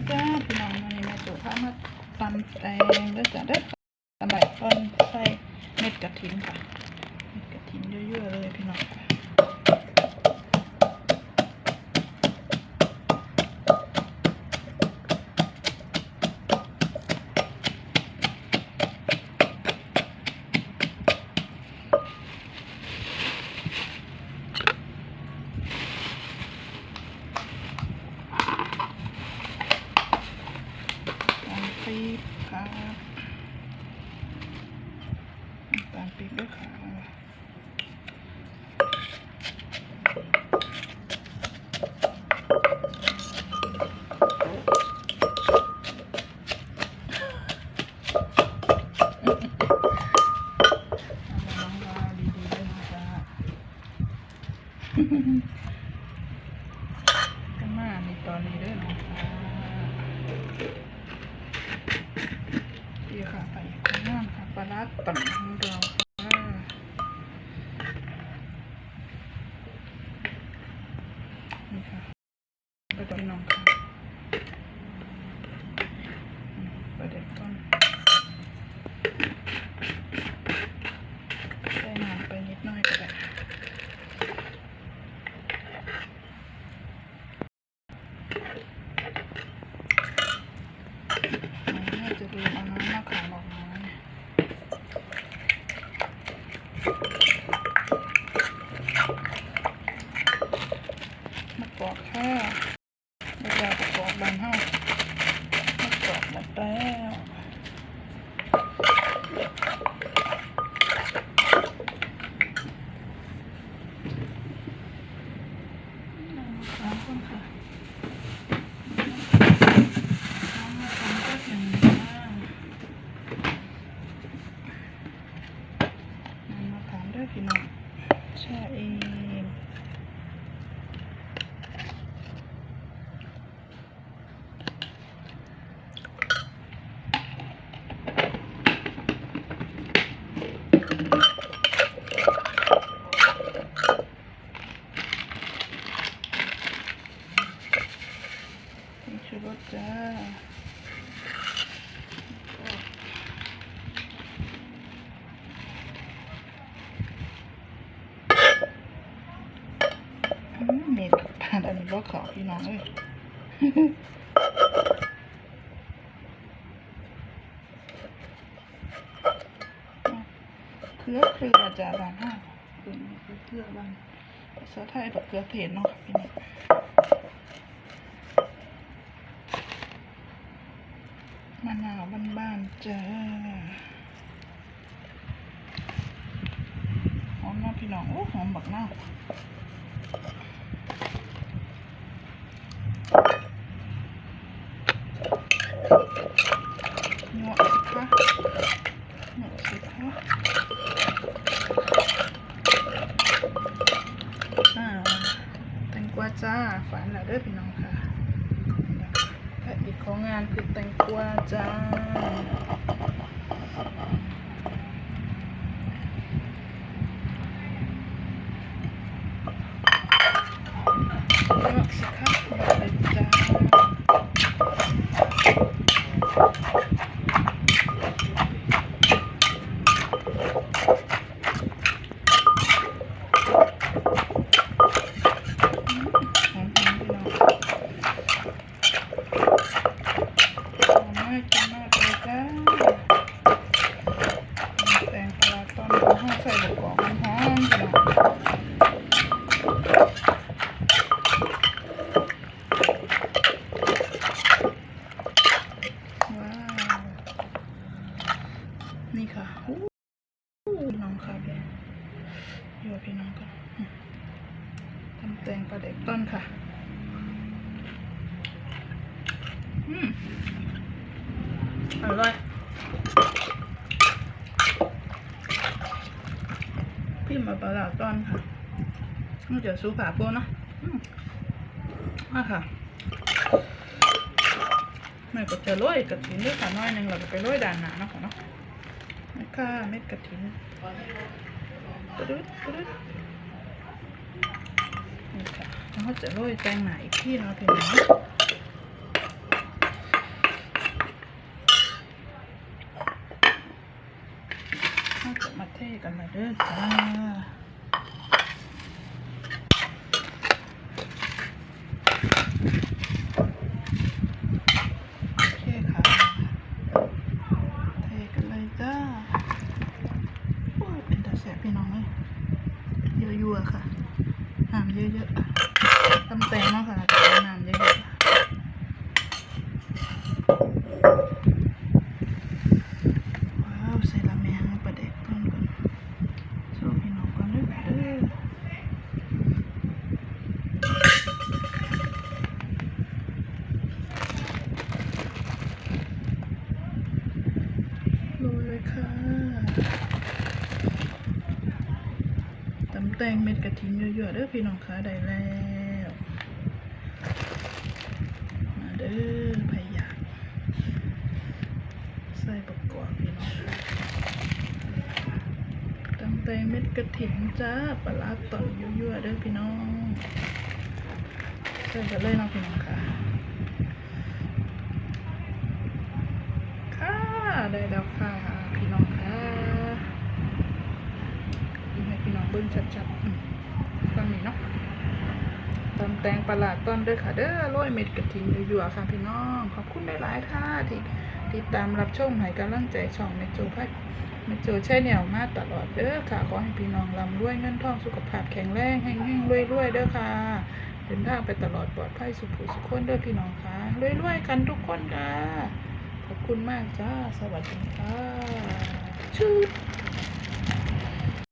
้จ้าพี่น้องมาในแม่สุภาพมาตำแตงแล้วจ้ะเด้อตำใบต้นใส่เม็ดกระถินค่ะ เม็ดกระถินเยอะๆเลยพี่น้องค่ะ บค่ะตามปี๊บด้วยค่ะเอามางหน้าค่ะปลาร้าต่ำของเราค่ะนี่ค่ะไปต่อพี่น้องค่ะอืมไปเด็กก่อนใส่น้ำไปนิดหน่อยก็ได้ น่าจะดูเอาน้ำมะขามออกมาเนี่ยมะกอกค่ะ เวลาประกอบบานเฮามะกอกหมดแล้วน้ำมะขามก่อนค่ะน้ำมะขาแล้วน้ำมะขามด้วยพี่น้องแช่เองผงชูรสจ้า อืมเม็ด ผ่านอันนี้ก็ขอพี่น้องเลยเครือเครือจะบานห้าเป็นเครือบานภาษาไทยแบบเครือเทศเนาะพี่น้องมะนาวบ้านๆจ้าหอมเนาะพี่น้อง โอ้หอมบักนา เหมาะสิคะเหมาะสิคะอ่าแตงกวาจ้าฝันแล้วเด้อพี่น้องค่ะพระเอกของงานคือแตงกวาจ้าเหมาะสิคะเหมาะเลยจ้า หอมๆพี่น้องหอมมากกินมากเลยจ้าแตงปลาต้นของห้าใส่บุกกอกหอมๆพี่น้องนี่ค่ะน้องค่ะพี่อยู่กับพี่น้องกันทำแตงปลาเด็กต้นค่ะ อืมอร่อย พี่มาปลาดาต้นค่ะนอกจากซูผ่าพวกเนาะอืมาค่ะแม่ก็จะโรยกระถินด้วยค่ะน้อยหนึ่งเราก็ไปโรยด่านหนาเนาะค่ะเนาะนี่ค่ะเม็ดกระถินปะดุดปะดุดนี่ค่ะแล้วก็จะโรยแตงหนาอีกที่เนาะพี่น้อง มาเทกันมาเด้อจ้าโอเคค่ะเทกันเลยจ้าโอ้ยเป็นตาแสบพี่น้องเลยยั่วๆค่ะน้ำเยอะๆตำแตงเนาะค่ะน้ำเยอะๆว้าวใส่ละแมงประเด็กต้นก่อนสู้พี่น้องก่อนเด้อเด้อ โรยเลยค่ะตำแตงเม็ดกระถิ่นเยอะๆเด้อพี่น้องคะได้แล้วมาเด้อพะยากใส่ประกอบพี่น้องตำแตงเม็ดกระถิ่นจ้าปลาร้าต่อยยั่วๆเด้อพี่น้องใส่กันเลยนะพี่น้องค่ะ ได้แล้วค่ะพี่น้องค่ะดูให้พี่น้องเบิ้งชัดๆอืมฟังนี้เนาะตำแตงปลาร้าต้นเด้อค่ะเด้อโรยเม็ดกระถิ่นยั่ๆค่ะพี่น้องขอบคุณหลายๆค่ะที่ติดตามรับชมให้กำลังใจช่องเมโจพัดเมโจใช้แนวมาตลอดเด้อค่ะขอให้พี่น้องร่ำรวยเงินทองสุขภาพแข็งแรงแห้งๆรวยๆเด้อค่ะเดินทางไปตลอดปลอดภัยสุขสุขคนเด้อพี่น้องค่ะรวยๆกันทุกคนค่ะ ขอบคุณมากจ้า สวัสดีค่ะชุด